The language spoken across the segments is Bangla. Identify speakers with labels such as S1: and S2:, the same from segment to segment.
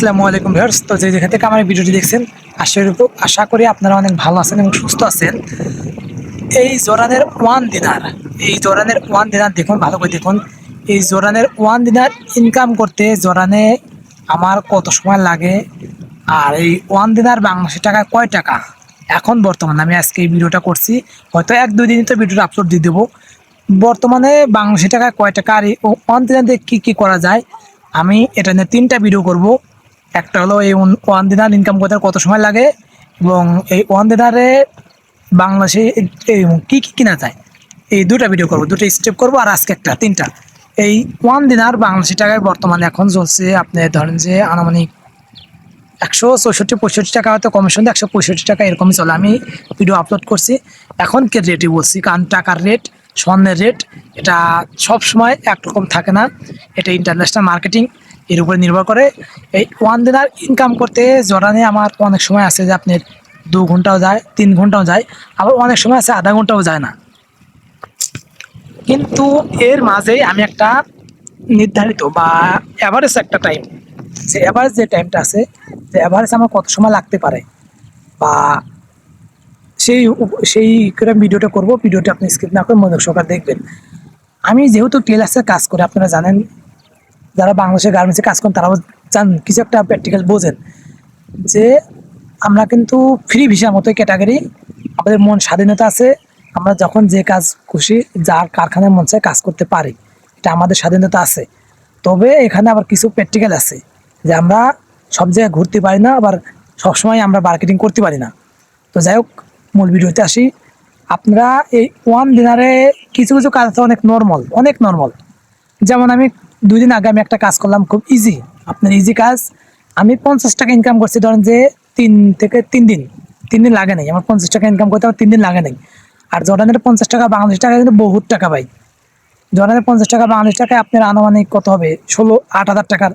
S1: আসসালামু আলাইকুম ভিউয়ার্স। তো যে যেখান থেকে আমার ভিডিওটি দেখছেন, আশা আশা করি আপনারা অনেক ভালো আছেন এবং সুস্থ আছেন। এই জোরানের ওয়ান দিনার, এই জোরানের ওয়ান দিনার দেখুন, ভালো করে দেখুন। এই জোরানের ওয়ান দিনার ইনকাম করতে জোরানে আমার কত সময় লাগে? আর এই ওয়ান দিনার বাংলাদেশি টাকায় কয় টাকা? এখন বর্তমানে আমি আজকে এই ভিডিওটা করছি। হয়তো এক, দুই দিনই তো ভিডিওটা আপলোড দিয়ে দেবো। বর্তমানে বাংলাদেশি টাকায় কয় টাকা? আর এই ওয়ান দিনার দিয়ে কী কী করা যায়? আমি এটা নিয়ে তিনটা ভিডিও করব। একটা হলো এই ওয়ান- দিনার ইনকাম করতে কত সময় লাগে এবং এই ওয়ান দিনারে বাংলাদেশে কি কি কিনা যায়? এই দুটা ভিডিও করব দুটো স্টেপ করব আর আজকে একটা, তিনটা। এই ওয়ান দিনার বাংলাদেশি টাকায় বর্তমানে এখন চলছে আপনি ধরেন যে আনুমানিক একশো চৌষট্টি, পঁয়ষট্টি টাকা হয়তো কমিশন একশো পঁয়ষট্টি টাকা এরকমই চলে। আমি ভিডিও আপলোড করছি। এখন কে রেটই বলছি, কারণ টাকার রেট স্বর্ণের রেট এটা সব সময় একরকম থাকে না। এটা ইন্টারন্যাশনাল মার্কেটিং এর উপরে নির্ভর করে। এই ওয়ান দিনার ইনকাম করতে জরানে আমার অনেক সময় আছে যে আপনার দু ঘন্টাও যায়, তিন ঘন্টাও যায়, আবার অনেক সময় আছে আধা ঘন্টাও যায় না। কিন্তু এর মাঝেই আমি একটা নির্ধারিত বা অ্যাভারেজ একটা টাইম যে অ্যাভারেজ যে টাইমটা আছে, যে অ্যাভারেজ আমার কত সময় লাগতে পারে, বা সেই সেই করে ভিডিওটা করব ভিডিওটা আপনি স্কিপ না করে মনোযোগ সহকারে দেখবেন। আমি যেহেতু টেলার্সের কাজ করি, আপনারা জানেন যারা বাংলাদেশের গার্মেন্টসে কাজ করেন, তারাও জান কিছু একটা প্র্যাকটিক্যাল বোঝেন যে আমরা কিন্তু ফ্রি ভিসার মতোই ক্যাটাগরি আমাদের মন স্বাধীনতা আছে, আমরা যখন যে কাজ খুশি, যার কারখানায় মন চায় কাজ করতে পারি, এটা আমাদের স্বাধীনতা আছে। তবে এখানে আবার কিছু প্র্যাকটিক্যাল আছে, যে আমরা সব জায়গায় ঘুরতে পারি না, আবার সবসময় আমরা মার্কেটিং করতে পারি না। তো যাই হোক, মূল ভিডিওতে আসি। আপনারা এই ওয়ান দিনারে কিছু কিছু কাজ আছে, অনেক নর্মাল অনেক নর্মাল যেমন আমি দুই দিন আগে আমি একটা কাজ করলাম, খুব ইজি আপনার ইজি কাজ। আমি পঞ্চাশ টাকা ইনকাম করছি, ধরেন যে তিন থেকে তিন দিন তিন দিন লাগে নাই। আমার পঞ্চাশ টাকা ইনকাম করতে আমার তিন দিন লাগে নাই। আর জর্ডানের পঞ্চাশ টাকা বাংলাদেশ টাকা কিন্তু বহুত টাকা ভাই। জর্ডানের পঞ্চাশ টাকা, বাংলাদেশ টাকায় আপনার আনুমানিক কত হবে? ষোলো, আট হাজার টাকার,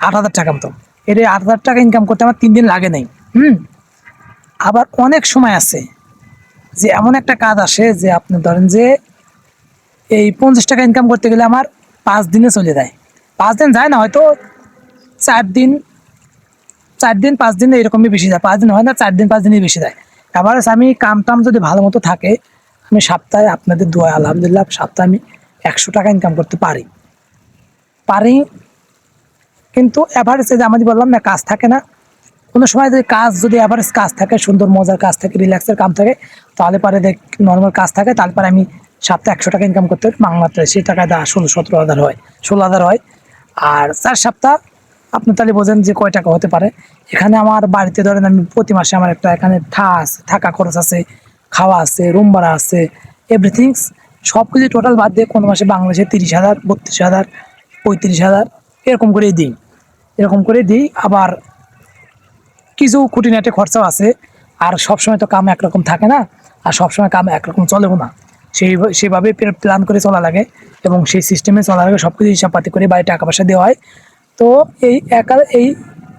S1: আট হাজার টাকা মতো। এই আট হাজার টাকা ইনকাম করতে আমার তিন দিন লাগে নাই। হুম? আবার অনেক সময় আছে যে এমন একটা কাজ আসে যে আপনি ধরেন যে এই পঞ্চাশ টাকা ইনকাম করতে গেলে আমার পাঁচ দিনে চলে যায়। পাঁচ দিন যায় না, হয়তো চার দিন চার দিন, পাঁচ দিন এরকমই বেশি যায়। পাঁচ দিন হয় না, চার দিন, পাঁচ দিনই বেশি যায়। এবার আমি কাম টাম যদি ভালো মতো থাকে, আমি সপ্তাহে আপনাদের দোয়া আলহামদুলিল্লাহ, সপ্তাহে আমি একশো টাকা ইনকাম করতে পারি। পারি, কিন্তু অ্যাভারেজে যে আমি বললাম না, কাজ থাকে না। কোনো সময় যদি কাজ যদি অ্যাভারেজ কাজ থাকে, সুন্দর মজার কাজ থাকে রিল্যাক্সের কাম থাকে, তাহলে পরে দেখ নর্মাল কাজ থাকে, তারপরে আমি সপ্তাহে একশো টাকা ইনকাম করতে বাংলাতে সেই টাকা দা ষোলো, সতেরো হাজার হয়। ষোলো হাজার হয়। আর চার সপ্তাহ আপনি তাহলে বোঝেন যে কয় টাকা হতে পারে। এখানে আমার বাড়িতে ধরেন আমি প্রতি মাসে আমার একটা এখানে থা আছে, থাকা খরচ আছে, খাওয়া আছে রুম ভাড়া আছে এভরিথিংস সব কিছু টোটাল বাদ দিয়ে কোনো মাসে বাংলাদেশে তিরিশ হাজার, বত্রিশ হাজার, পঁয়ত্রিশ হাজার এরকম করেই দিই। এরকম করে দিই। আবার কিছু খুঁটিনাটি খরচাও আছে। আর সবসময় তো কাম একরকম থাকে না, আর সবসময় কাম একরকম চলেও না। সেই সেভাবে প্ল্যান করে চলা লাগে এবং সেই সিস্টেমে চলা লাগে সব কিছু হিসাবপাতি করে বাড়ি টাকা পয়সা দেওয়া হয়। তো এই একা এই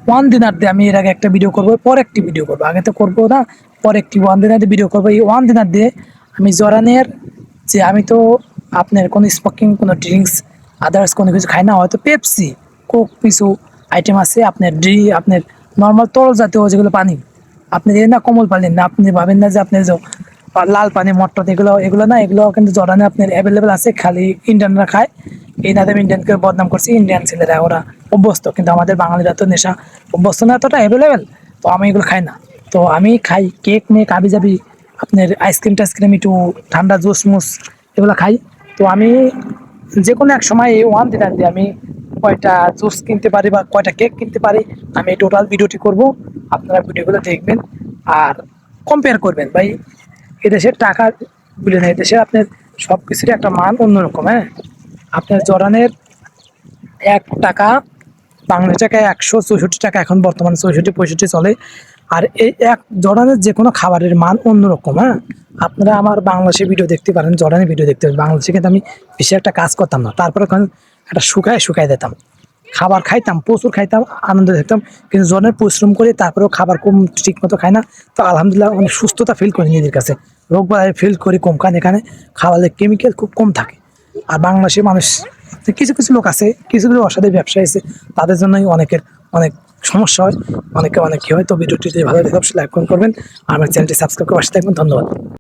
S1: ওয়ান দিনার দিয়ে আমি এর আগে একটা ভিডিও করব, পর একটি ভিডিও করব। আগে তো করব না, পর একটি ওয়ান দিনার দিয়ে ভিডিও করব। এই ওয়ান দিনার দিয়ে আমি জরানের যে আমি তো আপনার কোনো স্মোকিং কোনো ড্রিঙ্কস আদার্স কোনো কিছু খাই না, হয়তো পেপসি কোক কিছু আইটেম আছে, আপনার ড্রি আপনার নর্মাল তরল জাতীয় যেগুলো পানি। আপনি না কোমল পানি না, আপনি ভাবেন না যে আপনি লাল পানি মটর এগুলো এগুলো না, এগুলো কিন্তু জর্ডানে আপনার অ্যাভেলেবেল আছে, খালি ইন্ডিয়ানরা খায়। এই নামে ইন্ডিয়ানকে বদনাম করছে ইন্ডিয়ান ছেলেরা, ওরা অভ্যস্ত, কিন্তু আমাদের বাঙালিরা তো নেশা, অভ্যস্ত না, এতটা অ্যাভেলেবেল তো আমি এগুলো খাই না। তো আমি খাই কেক মেক আবি যাবি আপনার আইসক্রিম টাইসক্রিম, একটু ঠান্ডা জুস মুস, এগুলো খাই। তো আমি যে কোনো এক সময় এই ওয়ান দিনার দিয়ে আমি কয়টা জুস কিনতে পারি বা কয়টা কেক কিনতে পারি, আমি টোটাল ভিডিওটি করব। আপনারা ভিডিওগুলো দেখবেন আর কম্পেয়ার করবেন, ভাই। এদেশের টাকা বলে না এদেশের আপনার সব কিছুরই একটা মান অন্যরকম হ্যাঁ? আপনার জরানের এক টাকা বাংলা টাকায় একশো চৌষট্টি টাকা, এখন বর্তমানে চৌষট্টি, পঁয়ষট্টি চলে। আর এই এক জর্ডানের যে কোনো খাবারের মান অন্যরকম হ্যাঁ? আপনারা আমার বাংলাদেশে ভিডিও দেখতে পারেন জর্ডানের ভিডিও দেখতে পারেন। বাংলাদেশে কিন্তু আমি বেশি একটা কাজ করতাম না। তারপরে একটা শুকায় শুকায় দিতাম। খাবার খাইতাম, প্রচুর খাইতাম, আনন্দ দেখতাম কিন্তু জনের পরিশ্রম করে তারপরেও খাবার কম ঠিক মতো খাই না। তো আলহামদুলিল্লাহ অনেক সুস্থতা ফিল করি নিজের কাছে। রোগ বালাই ফিল করি কম, কারণ এখানে খাবারের কেমিক্যাল খুব কম থাকে। আর বাংলাদেশের মানুষ কিছু কিছু লোক আছে, কিছু কিছু অসাধু ব্যবসায়ী আছে, তাদের জন্যই অনেকের অনেক সমস্যা হয়। অনেকে, অনেক কি হয়, তো ভিডিওটি যদি ভালো লাগে, অবশ্যই লাইক করবেন। আর আমার চ্যানেলটি সাবস্ক্রাইব করে পাশে থাকবেন। ধন্যবাদ।